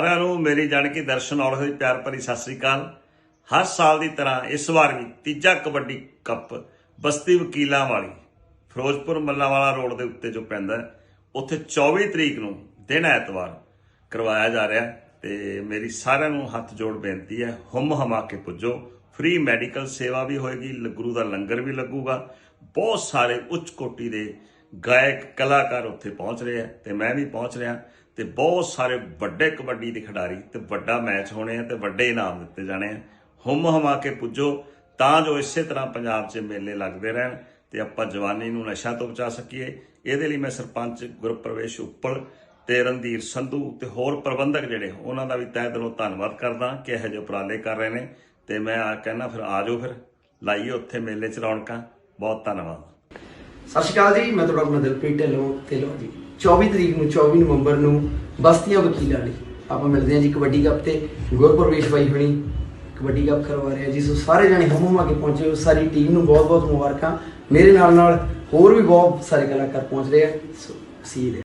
ਸਾਰਿਆਂ ਨੂੰ ਮੇਰੀ ਜਾਣ ਕੇ ਦਰਸ਼ਨ ਔਰ ਹੋਈ ਪਿਆਰ ਭਰੀ ਸਤਿ ਸ੍ਰੀ ਅਕਾਲ। ਹਰ ਸਾਲ ਦੀ ਤਰ੍ਹਾਂ ਇਸ ਵਾਰ ਵੀ ਤੀਜਾ ਕਬੱਡੀ ਕੱਪ ਬਸਤੀ ਵਕੀਲਾਂ ਵਾਲੀ ਫਿਰੋਜ਼ਪੁਰ ਮੱਲਾਵਾਲਾ ਰੋਡ ਦੇ ਉੱਤੇ ਜੋ ਪੈਂਦਾ ਉੱਥੇ 24 ਤਰੀਕ ਨੂੰ ਦਿਨ ਐਤਵਾਰ ਕਰਵਾਇਆ ਜਾ ਰਿਹਾ ਹੈ ਤੇ ਮੇਰੀ ਸਾਰਿਆਂ ਨੂੰ ਹੱਥ ਜੋੜ ਬੇਨਤੀ ਹੈ, ਹੁਮ ਹਮਾ ਕੇ ਪੁੱਜੋ। ਫ੍ਰੀ ਮੈਡੀਕਲ ਸੇਵਾ ਵੀ ਹੋਏਗੀ ਲ- ਗੁਰੂ ਦਾ ਲੰਗਰ ਵੀ ਲੱਗੂਗਾ। ਬਹੁਤ ਸਾਰੇ ਉੱਚ ਕੋਟੀ ਦੇ ਗਾਇਕ, ਕਲਾਕਾਰ ਉੱਥੇ ਪਹੁੰਚ ਰਹੇ ਆ ਤੇ ਮੈਂ ਵੀ ਪਹੁੰਚ ਰਿਹਾ ਤੇ ਬਹੁਤ ਸਾਰੇ ਵੱਡੇ ਕਬੱਡੀ ਦੇ ਖਿਡਾਰੀ ਤੇ ਵੱਡਾ ਮੈਚ ਹੋਣੇ ਆ ਤੇ ਵੱਡੇ ਇਨਾਮ ਦਿੱਤੇ ਜਾਣੇ ਆ। ਹੁਮ ਹਮਾ ਕੇ ਪੁੱਜੋ, ਤਾਂ ਜੋ ਇਸੇ ਤਰ੍ਹਾਂ ਪੰਜਾਬ 'ਚ ਮੇਲੇ ਲੱਗਦੇ ਰਹਿਣ ਤੇ ਆਪਾਂ ਜਵਾਨੀ ਨੂੰ ਨਸ਼ਾ ਤੋਂ ਬਚਾ ਸਕੀਏ। ਇਹਦੇ ਲਈ ਮੈਂ ਸਰਪੰਚ ਗੁਰਪ੍ਰਵੇਸ਼ ਉੱਪਲ ਤੇ ਰਣਧੀਰ ਸੰਧੂ ਤੇ ਹੋਰ ਪ੍ਰਬੰਧਕ ਜਿਹੜੇ, ਉਹਨਾਂ ਦਾ ਵੀ ਤਹਿ ਦਿਲੋਂ ਧੰਨਵਾਦ ਕਰਦਾ ਕਿ ਇਹੋ ਜਿਹੇ ਉਪਰਾਲੇ ਕਰ ਰਹੇ ਨੇ ਤੇ ਮੈਂ ਆ ਕਹਿੰਦਾ ਫਿਰ ਆ ਜਾਓ ਫਿਰ, ਲਾਈਏ ਉੱਥੇ ਮੇਲੇ 'ਚ ਰੌਣਕਾਂ। ਬਹੁਤ ਧੰਨਵਾਦ। ਸਤਿ ਸ਼੍ਰੀ ਅਕਾਲ ਜੀ, ਮੈਂ ਤੁਹਾਡਾ ਆਪਣਾ ਦਿਲਪ੍ਰੀਤ ਢਿੱਲੋਂ ਤੇ ਲੋ ਜੀ। 24 ਤਰੀਕ ਨੂੰ 24 ਨਵੰਬਰ ਨੂੰ ਬਸਤੀਆਂ ਵਕੀਲਾਂ ਲਈ ਆਪਾਂ ਮਿਲਦੇ ਹਾਂ ਜੀ ਕਬੱਡੀ ਕੱਪ ਤੇ। ਗੁਰਪ੍ਰਵੇਸ਼ ਬਾਈ ਹੁਣੀ ਕਬੱਡੀ ਕੱਪ ਕਰਵਾ ਰਹੇ ਆ ਜੀ। ਸੋ ਸਾਰੇ ਜਣੇ ਹਮੂਮ ਆ ਕੇ ਪਹੁੰਚੇ ਹੋ, ਸਾਰੀ ਟੀਮ ਨੂੰ ਬਹੁਤ ਬਹੁਤ ਮੁਬਾਰਕਾਂ। ਮੇਰੇ ਨਾਲ ਨਾਲ ਹੋਰ ਵੀ ਬਹੁਤ ਸਾਰੇ ਕਲਾਕਾਰ ਪਹੁੰਚ ਰਹੇ ਆ। ਸੋ ਸੀ